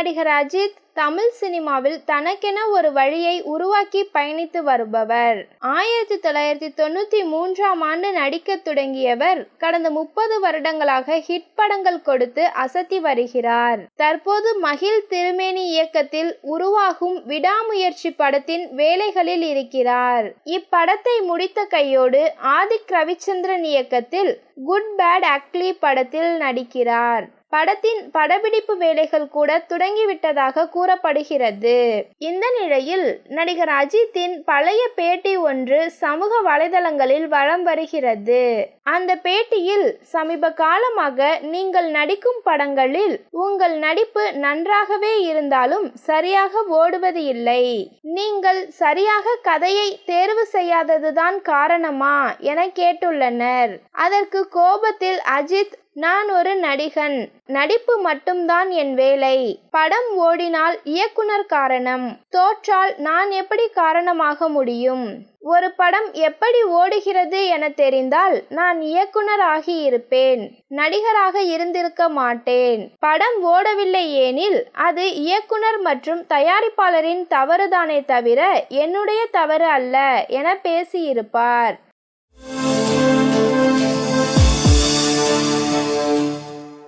நடிகர் அஜித் தமிழ் சினிமாவில் தனக்கென ஒரு வழியை உருவாக்கி பயணித்து வருபவர். ஆயிரத்தி தொள்ளாயிரத்தி தொண்ணூத்தி மூன்றாம் ஆண்டு நடிக்க தொடங்கியவர் கடந்த முப்பது வருடங்களாக ஹிட் படங்கள் கொடுத்து அசத்தி வருகிறார். தற்போது மகிழ் திருமேனி இயக்கத்தில் உருவாகும் விடாமுயற்சி படத்தின் வேலைகளில் இருக்கிறார். இப்படத்தை முடித்த கையோடு ஆதிக் ரவிச்சந்திரன் இயக்கத்தில் குட் பேட் அக்லி படத்தில் நடிக்கிறார். படத்தின் படப்பிடிப்பு வேலைகள் கூட தொடங்கிவிட்டதாக கூறப்படுகிறது. இந்த நிலையில் நடிகர் அஜித்தின் பழைய பேட்டி ஒன்று சமூக வலைதளங்களில் வலம் வருகிறது. அந்த பேட்டியில் சமீப காலமாக நீங்கள் நடிக்கும் படங்களில் உங்கள் நடிப்பு நன்றாகவே இருந்தாலும் சரியாக ஓடுவது இல்லை. நீங்கள் சரியாக கதையை தேர்வு செய்யாததுதான் காரணமா என கேட்டுள்ளனர். அதற்கு கோபத்தில் அஜித் நான் ஒரு நடிகன். நடிப்பு மட்டும்தான் என் வேலை. படம் ஓடினால் இயக்குனர் காரணம். தோற்றால் நான் எப்படி காரணமாக முடியும்? ஒரு படம் எப்படி ஓடுகிறது என தெரிந்தால் நான் இயக்குனராகி இருப்பேன் நடிகராக இருந்திருக்க மாட்டேன். படம் ஓடவில்லை ஏனில் அது இயக்குனர் மற்றும் தயாரிப்பாளரின் தவறுதானே தவிர என்னுடைய தவறு அல்ல என பேசியிருப்பார்.